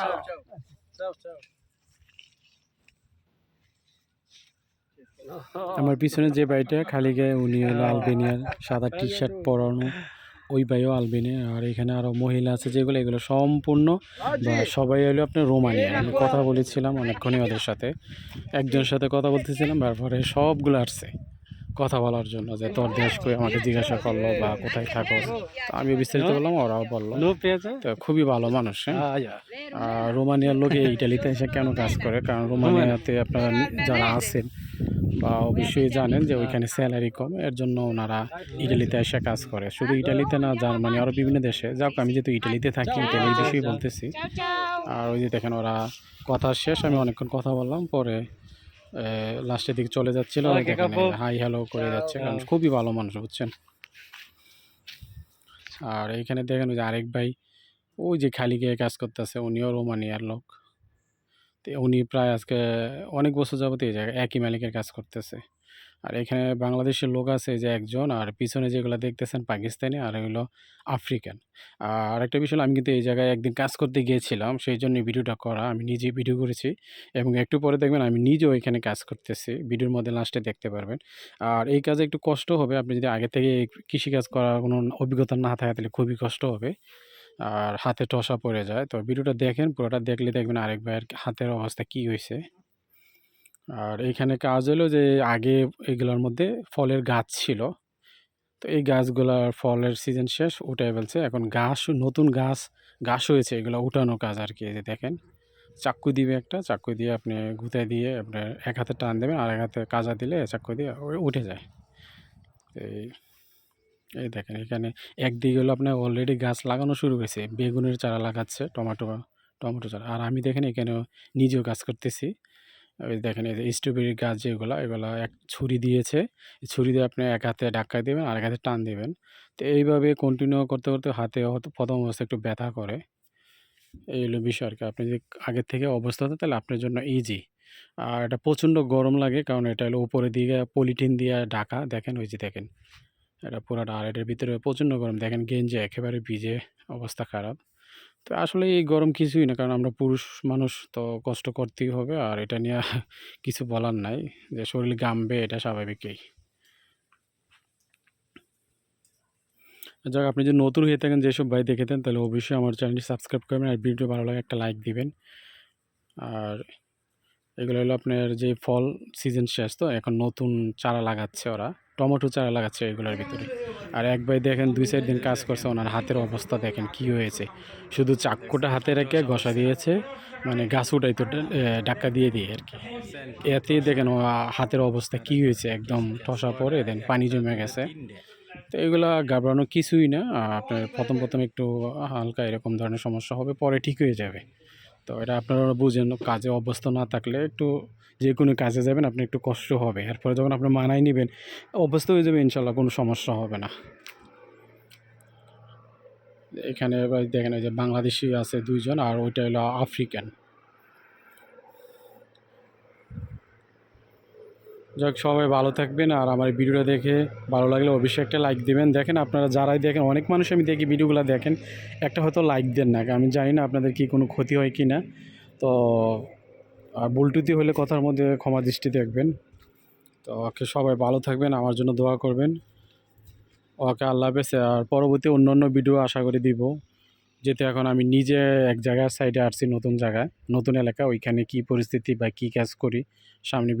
Ciao, ciao. Ciao, ciao. আমার পিছনে যে ভাইটা খালি গায়ে উনি হলো আলবেনিয়ার সাদা টি শার্ট পরানো ওই ভাইও আলবেনিয়া। আর এখানে আরও মহিলা আছে যেগুলো এগুলো সম্পূর্ণ বা সবাই হলো আপনার রোমানিয়া। আমি কথা বলেছিলাম অনেকক্ষণই ওদের সাথে। একজনের সাথে কথা বলতেছিলাম তারপরে সবগুলো আসছে। কথা বলার জন্য যে তোর দেশ কই আমাকে জিজ্ঞাসা করল বা কোথায় থাকো। তো আমি বিস্তারিত বললাম ওরাও বলল? তো খুবই ভালো মানুষ হ্যাঁ। আর রোমানিয়ার লোকে ইটালিতে এসে কেন কাজ করে? কারণ রোমানিয়াতে আপনারা যারা আছেন বা অবশ্যই জানেন যে ওইখানে স্যালারি কম এর জন্য ওনারা ইটালিতে এসে কাজ করে। শুধু ইটালিতে না জার্মানি আরও বিভিন্ন দেশে। যাক আমি যেহেতু ইটালিতে থাকি ইটালির বিষয়ে বলতেছি। আর ওই যে দেখেন ওরা কথা শেষ আমি অনেকক্ষণ কথা বললাম পরে লাস্টের দিকে চলে যাচ্ছিল হাই হ্যালো করে যাচ্ছে কারণ খুবই ভালো মানুষ বুঝছেন? আর এইখানে দেখেন ওই যে আরেক ভাই ওই যে খালি গিয়ে কাজ করতেছে উনিও রোমানিয়ার লোক। তো উনি প্রায় আজকে অনেক বছর যাবত এই জায়গায় একই মালিকের কাজ করতেছে। আর এখানে বাংলাদেশের লোক আছে যে একজন, আর পিছনে যেগুলো দেখতেছেন পাকিস্তানি, আর হলো আফ্রিকান। আর একটা বিষয় আমি কিন্তু এই জায়গায় একদিন কাজ করতে গিয়েছিলাম সেই জন্য ভিডিওটা করা, আমি নিজে ভিডিও করেছি এবং একটু পরে দেখবেন আমি নিজেও এখানে কাজ করতেছি, ভিডিওর মধ্যে লাস্টে দেখতে পারবেন। আর এই কাজে একটু কষ্ট হবে, আপনি যদি আগে থেকে কৃষিকাজ করার কোনো অভিজ্ঞতা না থাকে, তাহলে খুবই কষ্ট হবে। আর হাতে টসা পড়ে যায়, তো ভিডিওটা দেখেন, পুরোটা দেখলে দেখবেন আরেক ভাইয়ের হাতের অবস্থা কি হয়েছে আর এইখানে কাজ হলো যে আগে এগুলোর মধ্যে ফলের গাছ ছিল। তো এই গাছগুলার ফলের সিজন শেষ, উঠে ফেলছে। এখন গাছ নতুন গাছ গাছ হয়েছে। এগুলো উঠানো কাজ আর কি যে দেখেন। চাক্কু দিবে একটা চাক্কু দিয়ে আপনি গুঁতে দিয়ে আপনার এক হাতে টান দেবেন আর এক হাতে কাজা দিলে চাক্কু দিয়ে উঠে যায়। এই এই দেখেন এখানে একদিকে হলো আপনার অলরেডি গাছ লাগানো শুরু হয়েছে, বেগুনের চারা লাগাচ্ছে, টমেটো টমেটো চারা। আর আমি দেখেন এখানে নিজেও কাজ করতেছি দেখেন স্ট্রবেরির গাছ যেগুলো, এগুলো এক ছুরি দিয়েছে। ছুরি দিয়ে আপনি এক হাতে ডাক্কা দেবেন আর এক হাতে টান দেবেন। তো এইভাবে কন্টিনিউ করতে করতে হাতে হয়তো প্রথম অবস্থা একটু ব্যথা করে। এই হলো বিষয় আর কি। আপনি যদি আগের থেকে অবস্থা হতো, তাহলে আপনার জন্য ইজি আর এটা প্রচণ্ড গরম লাগে, কারণ এটা হলো উপরে দিকে পলিথিন দিয়ে ঢাকা। দেখেন, ওই যে দেখেন, এটা পুরাটা আর এটার ভিতরে প্রচণ্ড গরম। দেখেন, গেঞ্জে একেবারে ভিজে, অবস্থা খারাপ। তো আসলে এই গরম কিছুই না। কারণ আমরা পুরুষ মানুষ তো কষ্ট করতেই হবে। আর এটা নিয়ে কিছু বলার নাই। যে শরীর গামবে এটা স্বাভাবিকই। যাক, আপনি যদি নতুন হয়ে থাকেন, যেসব ভাই দেখেতেন তাহলে অবশ্যই আমার চ্যানেলটি সাবস্ক্রাইব করবেন। আর ভিডিও ভালো লাগে, একটা লাইক দিবেন। আর এগুলো হলো আপনার যে ফল সিজন শেষ তো, এখন নতুন চারা লাগাচ্ছে ওরা। টমেটো চারা লাগাচ্ছে এগুলোর ভিতরে। আর এক ভাই দেখেন দুই চার দিন কাজ করছে, ওনার হাতের অবস্থা দেখেন কি হয়েছে। শুধু চাক্কুটা হাতে রেখে ঘষা দিয়েছে মানে গাছ উঠাই তো ডাক্কা দিয়ে দিয়ে আর কি। এতে দেখেন ও হাতের অবস্থা কি হয়েছে, একদম ঠসা পরে দেন পানি জমে গেছে। তো এগুলা ঘাবড়ানো কিছুই না, আপনার প্রথম প্রথম একটু হালকা এরকম ধরনের সমস্যা হবে, পরে ঠিক হয়ে যাবে। তো এটা আপনারা বুঝেন, কাজে অভ্যস্ত না থাকলে একটু যে কোনো কাজে যাবেন, আপনি একটু কষ্ট হবে। এরপরে যখন আপনি মানায় নেবেন, অভ্যস্ত হয়ে যাবে ইনশাল্লাহ কোনো সমস্যা হবে না। এখানে এবার দেখেন ওই যে বাংলাদেশি আছে দুইজন, আর ওইটা হলো আফ্রিকান। যাক, সবাই ভালো থাকবেন আর আমার ভিডিওটা দেখে ভালো লাগলে অবশ্যই একটা লাইক দেবেন। দেখেন আপনারা যারাই দেখেন, অনেক মানুষ আমি দেখি ভিডিওগুলো দেখেন, একটা হয়তো লাইক দেন না আমি জানি না আপনাদের কি কোনো ক্ষতি হয় কি না। তো, আর বুলটুতি হলে কথার মধ্যে ক্ষমা দৃষ্টি দেখবেন। তো, ওকে সবাই ভালো থাকবেন, আমার জন্য দোয়া করবেন। ওকে আল্লাহ হাফেজ, আর পরবর্তী অন্য অন্য ভিডিও আশা করি দিব। যেহেতু এখন আমি নিজে এক জায়গার সাইডে আসছি নতুন জায়গায়, নতুন এলাকা, ওইখানে কি পরিস্থিতি বা কি কাজ করি, সামনে